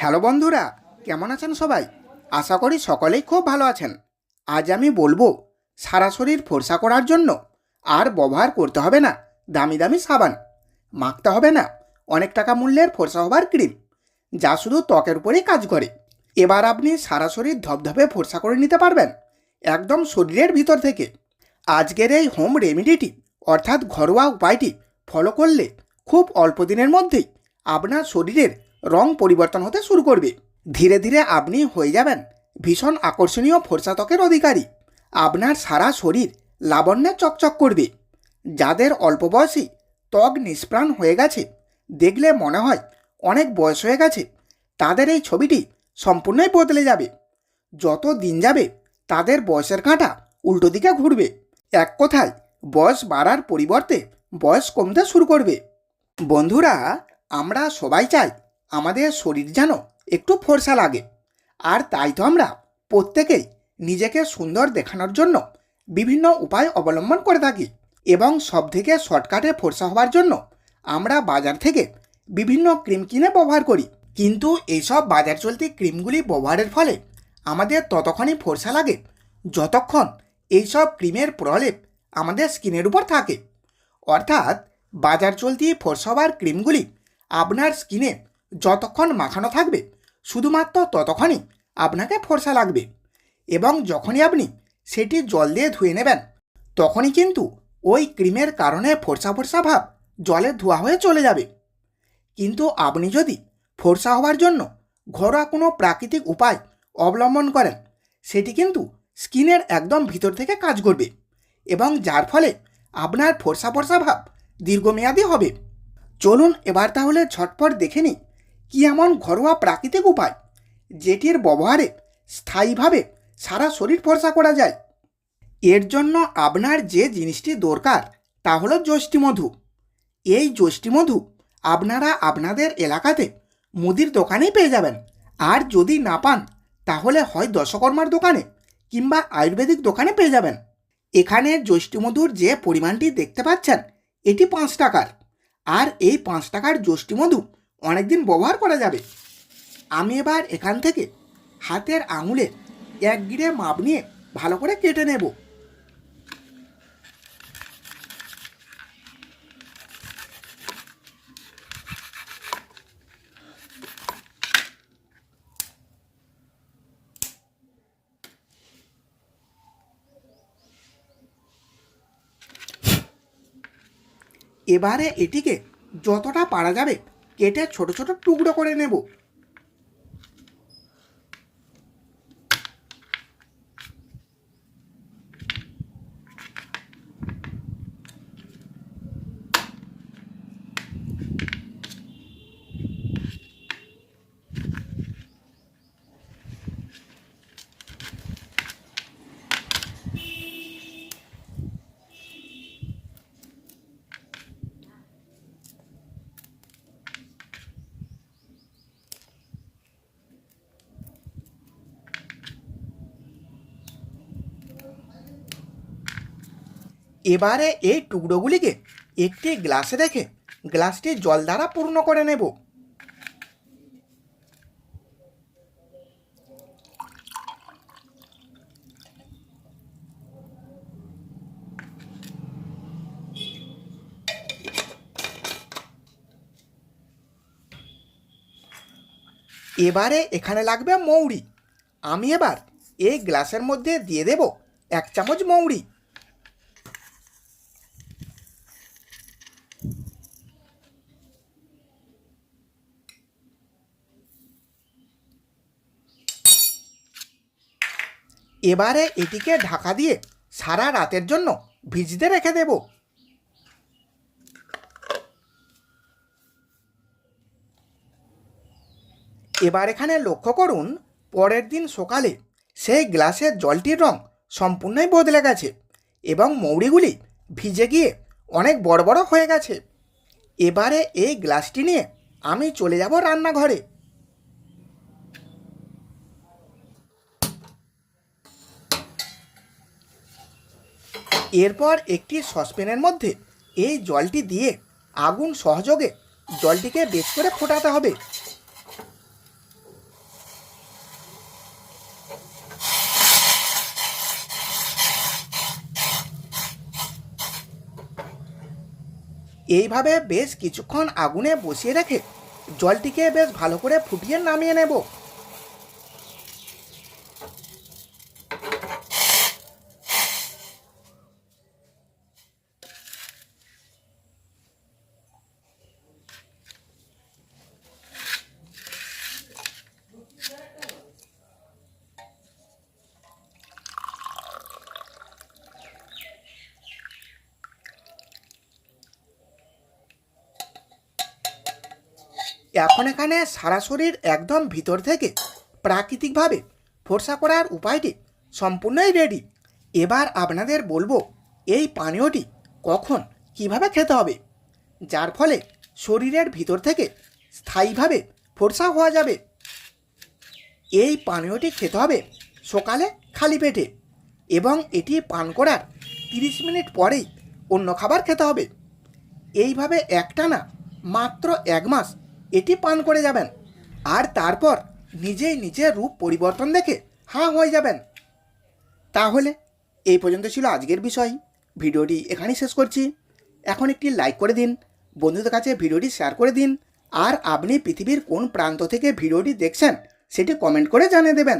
Hello বন্ধুরা, কেমন আছেন সবাই? আশা করি সকলেই খুব ভালো আছেন। আজ আমি বলব, সারা শরীর ফর্সা করার জন্য আর ব্যবহার করতে হবে না দামি দামি সাবান। মাখতে হবে না, অনেক টাকা মূল্যের ফর্সা হবার ক্রিম, যা শুধু ত্বকের উপরেই কাজ করে। এবার আপনি সারা শরীর ধপধপে ফর্সা করে নিতে পারবেন, একদম শরীরের ভিতর থেকে। আজকের এই হোম রেমিডিটি, অর্থাৎ ঘরোয়া উপায়টি, ফলো করলে খুব অল্প দিনের মধ্যেই আপনার শরীরের রং পরিবর্তন হতে শুরু করবে। ধীরে ধীরে আপনি হয়ে যাবেন ভীষণ আকর্ষণীয় ফর্সা ত্বকের অধিকারী। আপনার সারা শরীর লাবণ্যে চকচক করবে। যাদের অল্প বয়সী ত্বক নিষ্প্রাণ হয়ে গেছে, দেখলে মনে হয় অনেক বয়স হয়ে গেছে, তাদের এই ছবিটি সম্পূর্ণই বদলে যাবে। যত দিন যাবে, তাদের বয়সের কাঁটা উল্টো দিকে ঘুরবে। এক কথায়, বয়স বাড়ার পরিবর্তে বয়স কমতে শুরু করবে। বন্ধুরা, আমরা সবাই চাই আমাদের শরীর যেন একটু ফর্সা লাগে। আর তাই তো আমরা প্রত্যেকেই নিজেকে সুন্দর দেখানোর জন্য বিভিন্ন উপায় অবলম্বন করে থাকি এবং সব থেকে শর্টকাটে ফর্সা হওয়ার জন্য আমরা বাজার থেকে বিভিন্ন ক্রিম কিনে ব্যবহার করি। কিন্তু এইসব বাজার চলতি ক্রিমগুলি ব্যবহারের ফলে আমাদের ততক্ষণই ফর্সা লাগে যতক্ষণ এইসব ক্রিমের প্রলেপ আমাদের স্কিনের উপর থাকে। অর্থাৎ বাজার চলতি ফোরসবার ক্রিমগুলি আপনার স্কিনে যতক্ষণ মাখানো থাকবে, শুধুমাত্র ততক্ষণই আপনাকে ফর্সা লাগবে এবং যখনই আপনি সেটি জল দিয়ে ধুয়ে নেবেন, তখনই কিন্তু ওই ক্রিমের কারণে ফর্সা ফর্সা ভাব জলে ধোয়া হয়ে চলে যাবে। কিন্তু আপনি যদি ফর্সা হওয়ার জন্য ঘরোয়া কোনো প্রাকৃতিক উপায় অবলম্বন করেন, সেটি কিন্তু স্কিনের একদম ভিতর থেকে কাজ করবে এবং যার ফলে আপনার ফর্সা ফর্সা ভাব দীর্ঘমেয়াদী হবে। চলুন এবার তাহলে ঝটপট দেখে নিই কী এমন ঘরোয়া প্রাকৃতিক উপায়? যেটির ব্যবহারে স্থায়ীভাবে সারা শরীর ফর্সা করা যায়। এর জন্য আপনার যে জিনিসটি দরকার, তা হলো যষ্টিমধু এই যষ্টিমধু আপনারা আপনাদের এলাকাতে মুদির দোকানেই পেয়ে যাবেন। আর যদি না পান, তাহলে হয় দশকর্মার দোকানে কিংবা আয়ুর্বেদিক দোকানে পেয়ে যাবেন। এখানে যষ্টিমধুর যে পরিমাণটি দেখতে পাচ্ছেন, এটি পাঁচ টাকার। আর এই পাঁচ টাকার যষ্টিমধু অনেকদিন ব্যবহার করা যাবে। আমি এবার এখান থেকে হাতের আঙুলে এক গিরে মাপ নিয়ে ভালো করে কেটে নেব। এবারে এটিকে যতটা পারা যাবে কেটে ছোট ছোট টুকরো করে নেব। এবারে এই টুকরোগুলিকে একটি গ্লাসে রেখে গ্লাসটি জল দ্বারা পূর্ণ করে নেব। এবারে এখানে লাগবে মৌরি। আমি এবার এই গ্লাসের মধ্যে দিয়ে দেব এক চামচ মৌরি। এবারে এটিকে ঢাকা দিয়ে সারা রাতের জন্য ভিজতে রেখে দেব। এবার এখানে লক্ষ্য করুন, পরের দিন সকালে সেই গ্লাসের জলটির রং সম্পূর্ণই বদলে গেছে এবং মৌরিগুলি ভিজে গিয়ে অনেক বড় বড় হয়ে গেছে। এবারে এই গ্লাসটি নিয়ে আমি চলে যাব রান্নাঘরে। এরপর একটি সসপ্যানের মধ্যে এই জলটি দিয়ে আগুন সহযোগে জলটিকে বেশ করে ফোটাতে হবে। এইভাবে বেশ কিছুক্ষণ আগুনে বসিয়ে রেখে জলটিকে বেশ ভালো করে ফুটিয়ে নামিয়ে নেব। এখন এখানে সারা শরীর একদম ভিতর থেকে প্রাকৃতিকভাবে ফর্সা করার উপায়টি সম্পূর্ণই রেডি এবার আপনাদের বলব, এই পানীয়টি কখন কীভাবে খেতে হবে? যার ফলে শরীরের ভিতর থেকে স্থায়ীভাবে ফর্সা হওয়া যাবে। এই পানীয়টি খেতে হবে সকালে খালি পেটে এবং এটি পান করার তিরিশ মিনিট পরেই অন্য খাবার খেতে হবে। এইভাবে একটানা মাত্র এক মাস এটি পান করে যাবেন। আর তারপর নিজেই নিজের রূপ পরিবর্তন দেখে হাঁ হয়ে যাবেন। তাহলে এই পর্যন্ত ছিল আজকের বিষয়। ভিডিওটি এখানেই শেষ করছি। এখন একটি লাইক করে দিন, বন্ধুদের কাছে ভিডিওটি শেয়ার করে দিন, আর আপনি পৃথিবীর কোন প্রান্ত থেকে ভিডিওটি দেখছেন সেটি কমেন্ট করে জানিয়ে দেবেন।